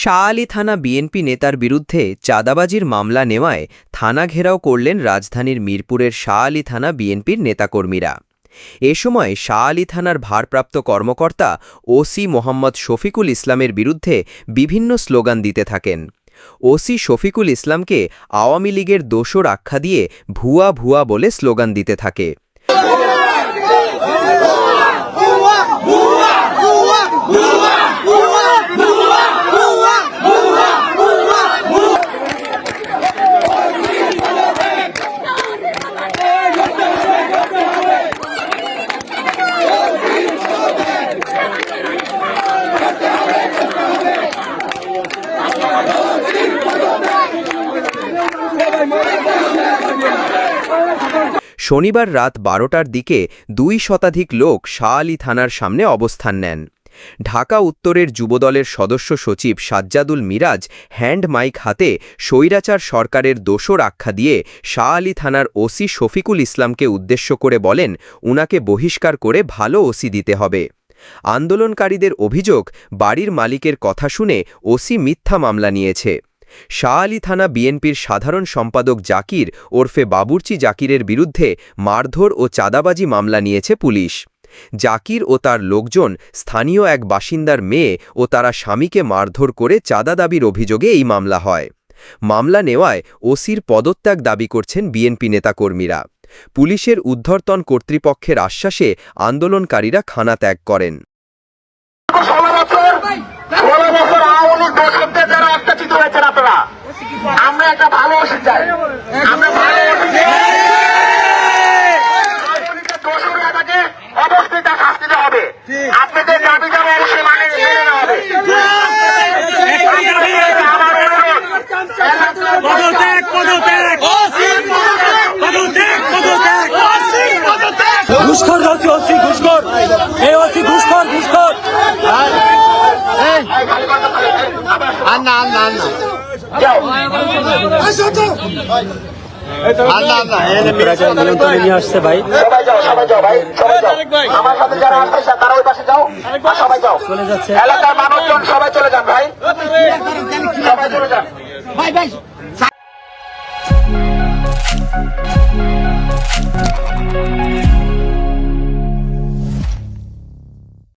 শাহ আলী থানা বিএনপি নেতার বিরুদ্ধে চাঁদাবাজির মামলা নেওয়ায় থানা ঘেরাও করলেন রাজধানীর মিরপুরের শাহ আলী থানা বিএনপির নেতাকর্মীরা। এ সময় শাহ আলী থানার ভারপ্রাপ্ত কর্মকর্তা ওসি মোহাম্মদ শফিকুল ইসলামের বিরুদ্ধে বিভিন্ন স্লোগান দিতে থাকেন। ওসি শফিকুল ইসলামকে আওয়ামী লীগের দোসর আখ্যা দিয়ে ভুয়া ভুয়া বলে স্লোগান দিতে থাকে। শনিবার রাত বারোটার দিকে দুই শতাধিক লোক শাহ আলী থানার সামনে অবস্থান নেন। ঢাকা উত্তরের যুবদলের সদস্য সচিব সাজ্জাদুল মিরাজ হ্যান্ড মাইক হাতে স্বৈরাচার সরকারের দোষর আখ্যা দিয়ে শাহ আলী থানার ওসি শফিকুল ইসলামকে উদ্দেশ্য করে বলেন, উনাকে বহিষ্কার করে ভালো ওসি দিতে হবে। আন্দোলনকারীদের অভিযোগ, বাড়ির মালিকের কথা শুনে ওসি মিথ্যা মামলা নিয়েছে। শাহ আলী থানা বিএনপির সাধারণ সম্পাদক জাকির ওরফে বাবুর্চি জাকিরের বিরুদ্ধে মারধর ও চাঁদাবাজি মামলা নিয়েছে পুলিশ। জাকির ও তার লোকজন, স্থানীয় এক বাসিন্দার মেয়ে ও তারা স্বামীকে মারধর করে চাঁদা দাবির অভিযোগে এই মামলা হয়। মামলা নেওয়ায় ওসির পদত্যাগ দাবি করছেন বিএনপি নেতাকর্মীরা। পুলিশের উদ্ধর্তন কর্তৃপক্ষের আশ্বাসে আন্দোলনকারীরা খানা ত্যাগ করেন। ওই পাশে যাও। আর সবাই যাও। চলে যাচ্ছে। এলাকার মানুষজন সবাই চলে যান ভাই। সবাই চলে যান। ভাই ভাই